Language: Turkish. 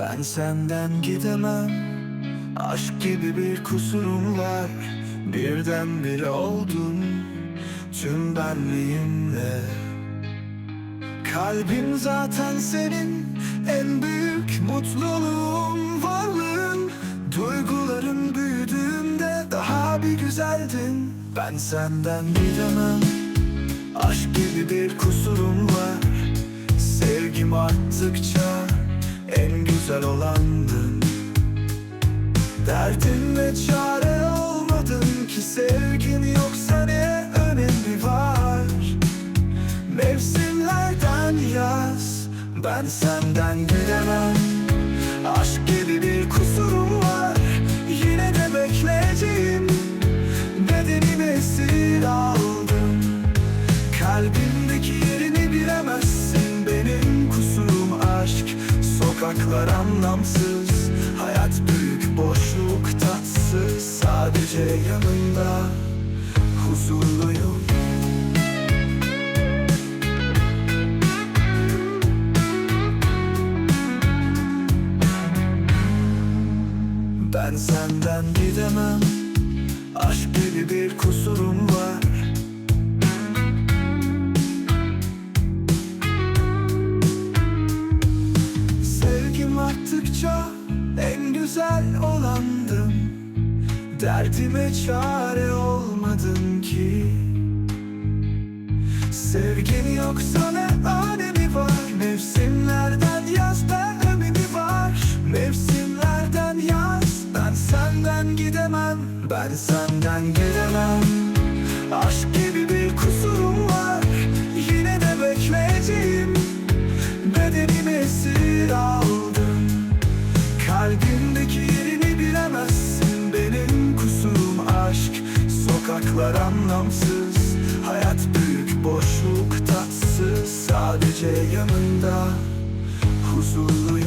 Ben. Senden gidemem. Aşk gibi bir kusurum var. Birdenbire oldun Tüm benliğimle. Kalbim zaten senin En büyük mutluluğun Varlığın. Duyguların büyüdüğünde Daha bir güzeldin. Ben senden gidemem. Aşk gibi bir kusurum var. Sevgim arttıkça güzel olandın. Derdin ve çare olmadın ki Sevgin yoksa ne önemi var? Mevsimlerden yaz Ben senden gidemem Sokaklar anlamsız Hayat büyük boşluk tatsız. Sadece yanında Huzurluyum. Ben senden gidemem Aşk gibi bir kusurum güzel olandım. Derdime çare olmadın ki. Sevgin yoksa ne önemi var. Mevsimlerden yaz ben önemi var. Mevsimlerden yaz Ben senden gidemem. Ben senden gidemem. Aşk gibi Sokaklar anlamsız Hayat büyük boşluk tatsız Sadece yanında Huzurlu